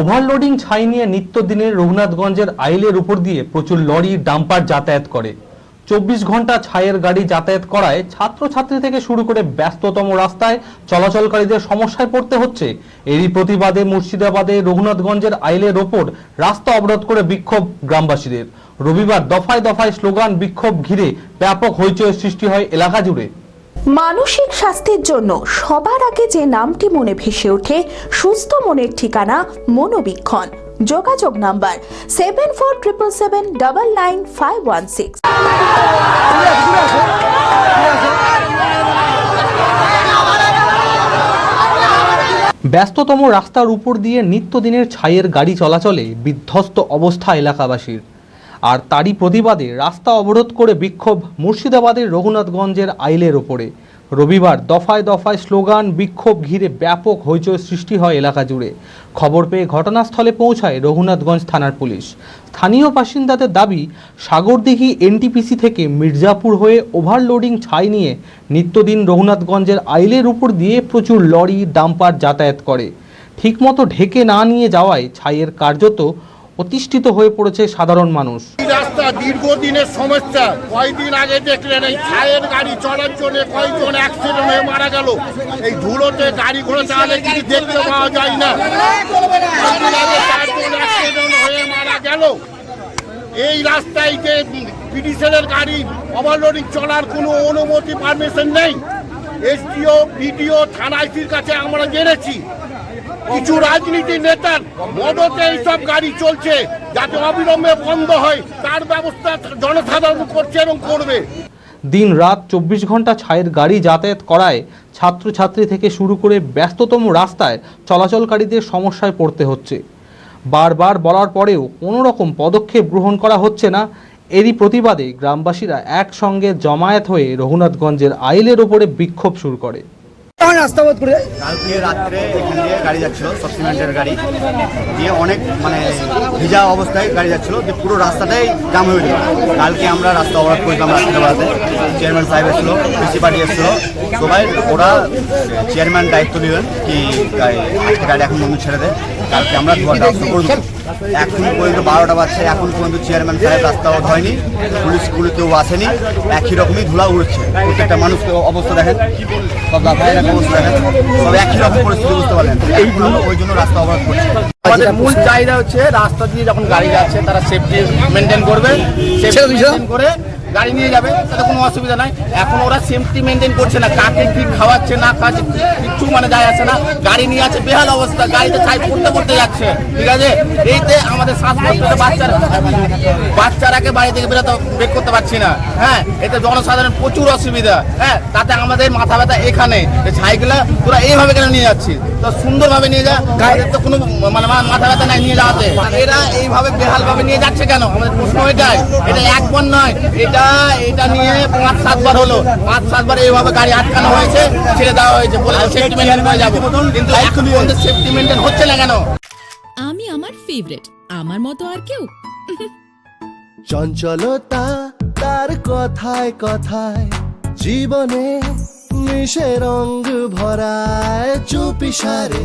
Overloading ছাই নিয়ে নিত্যদিনের রঘুনাথগঞ্জের আইলের উপর দিয়ে প্রচুর লরি, ডাম্পার যাতায়াত করে। চব্বিশ ঘণ্টা ছাইয়ের গাড়ি যাতায়াত করায় ছাত্রছাত্রী থেকে শুরু করে ব্যস্ততম রাস্তায় চলাচলকারীদের সমস্যায় পড়তে হচ্ছে। এরই প্রতিবাদে মুর্শিদাবাদে রঘুনাথগঞ্জের আইলের ওপর রাস্তা অবরোধ করে বিক্ষোভ গ্রামবাসীদের। রবিবার দফায় দফায় স্লোগান বিক্ষোভ ঘিরে ব্যাপক হইচই সৃষ্টি হয় এলাকা জুড়ে। মানসিক স্বাস্থ্যের জন্য সবার আগে যে নামটি মনে ভেসে ওঠে, সুস্থ মনের ঠিকানা মনোবীক্ষণ। যোগাযোগ number seven four triple seven double nine five one six ব্যস্ততম রাস্তার উপর দিয়ে নিত্যদিনের ছাইয়ের গাড়ি চলাচলে বিধ্বস্ত অবস্থা এলাকাবাসীর। আর তারই প্রতিবাদে রাস্তা অবরোধ করে বিক্ষোভ মুর্শিদাবাদের রঘুনাথগঞ্জের আইলের ওপরে। রবিবার দফায় দফায় স্লোগান, বিক্ষোভ ঘিরে ব্যাপক হইচই সৃষ্টি হয় এলাকা জুড়ে। খবর পেয়ে ঘটনাস্থলে পৌঁছায় রঘুনাথগঞ্জ থানার পুলিশ। স্থানীয় বাসিন্দাদের দাবি, সাগরদিঘি এনটিপিসি থেকে মির্জাপুর হয়ে ওভারলোডিং ছাই নিয়ে নিত্যদিন রঘুনাথগঞ্জের আইলের উপর দিয়ে প্রচুর লরি, ডাম্পার যাতায়াত করে। ঠিকমতো ঢেকে না নিয়ে যাওয়ায় ছাইয়ের কার্যত অতিষ্ঠিত হয়ে পড়েছে সাধারণ মানুষ। রাস্তা দীর্ঘদিনের সমস্যা। কয়দিন আগে দেখলেন এই ছায়ের গাড়ি চলার জন্য কয়েকজন অ্যাক্সিডেন্ট হয়ে মারা গেল। এই ধুলোতে গাড়ি ঘোড়া চালালে কিছু দেখতে পাওয়া যায় না। হয়ে মারা গেল। এই রাস্তায় যে পিটিশনের গাড়ি ওভারলোডিং চলার কোনো অনুমতি পারমিশন নেই। এসডিও, বিডিও থানাইসির কাছে আমরা জেনেছি। কিছু রাজনীতি নেতার মদতে এইসব গাড়ি চলছে যাতে অবিলম্বে বন্ধ হয়, তার ব্যবস্থা জনসাধারণ করছে এবং করবে। দিন রাত চব্বিশ ঘণ্টা ছায়ের গাড়ি যাতায়াত করায় ছাত্রছাত্রী থেকে শুরু করে ব্যস্ততম রাস্তায় চলাচলকারীদের সমস্যায় পড়তে হচ্ছে। বারবার বলার পরেও কোনো রকম পদক্ষেপ গ্রহণ করা হচ্ছে না। এরই প্রতিবাদে গ্রামবাসীরা একসঙ্গে জমায়েত হয়ে রঘুনাথগঞ্জের আইলের ওপরে বিক্ষোভ শুরু করে। রাস্তা করে। কালকে রাত্রে এখান দিয়ে গাড়ি যাচ্ছিল, সব গাড়ি। দিয়ে অনেক মানে ভিজা অবস্থায় গাড়ি যাচ্ছিল যে পুরো রাস্তাটাই জাম হয়ে গেল। কালকে আমরা রাস্তা অবরোধ করতাম রাত্রেবেলাতে চেয়ারম্যান সাহেব এসেছিল, পিসি এসেছিল। সবাই, ওরা, চেয়ারম্যান দায়িত্ব নিলেন কি গাড়ি এখন বন্ধু ছেড়ে দেয়। কালকে আমরা ধোয়ার রাস্তা করব এখন পর্যন্ত বারোটা বাচ্চা এখন পর্যন্ত চেয়ারম্যান সাহেব রাস্তা হয়নি, পুলিশ স্কুলে কেউ আসেনি, একই রকমই ধুলা উড়ছে। প্রত্যেকটা মানুষকে অবস্থা দেখেন, সব লাফায় অবস্থা দেখেন, সব একই রকম পরিস্থিতি বুঝতে পারলেন। এইগুলো ওই জন্য রাস্তা অবরোধ করছে। আমাদের মূল চাহিদা হচ্ছে রাস্তা দিয়ে যখন গাড়ি যাচ্ছে তারা সেফটি মেনটেন করবে। সেফটি মেনটেন করে গাড়ি নিয়ে যাবে তাতে কোনো অসুবিধা নাই। এখন ওরা সেফটি মেনটেন করছে না কাকে কি খাওয়াচ্ছে না কাজে কিচ্ছু মানে যায় আসে না। গাড়ি নিয়ে আছে বেহাল অবস্থা গাড়িতে ছাই পড়তে পড়তে যাচ্ছে ঠিক আছে? এইতে আমাদের শ্বাসকষ্টতে বাচ্চারা বাচ্চারাকে বাড়ি থেকে বেরোতে বের করতে পারছি না। হ্যাঁ এতে জনসাধারণ প্রচুর অসুবিধা। হ্যাঁ তাতে আমাদের মাথা ব্যথা এখানে। ছাইগুলা তোরা এইভাবে কেন নিয়ে যাচ্ছিস? তো সুন্দরভাবে নিয়ে যা। গাড়ির তো কোনো মানে মাথা ব্যথা নাই নিয়ে যাওয়াতে। এরা এইভাবে বেহাল ভাবে নিয়ে যাচ্ছে কেন? আমাদের প্রশ্ন এটাই। এটা একবার নয় এটা এটা নিয়ে পাঁচ সাতবার হলো। পাঁচ সাতবার এইভাবে গাড়ি আটকানো হয়েছে ছেড়ে দেওয়া হয়েছে বলে সেফটি মেনটেন যাব। কিন্তু এখন পর্যন্ত সেফটি মেনটেন হচ্ছে না কেন? আমি আমার ফেভারিট আমার মতো আর কেউ। চঞ্চলতা তার কথায় কথায় জীবনে মিশে রঙ ভরায় চুপি সারে।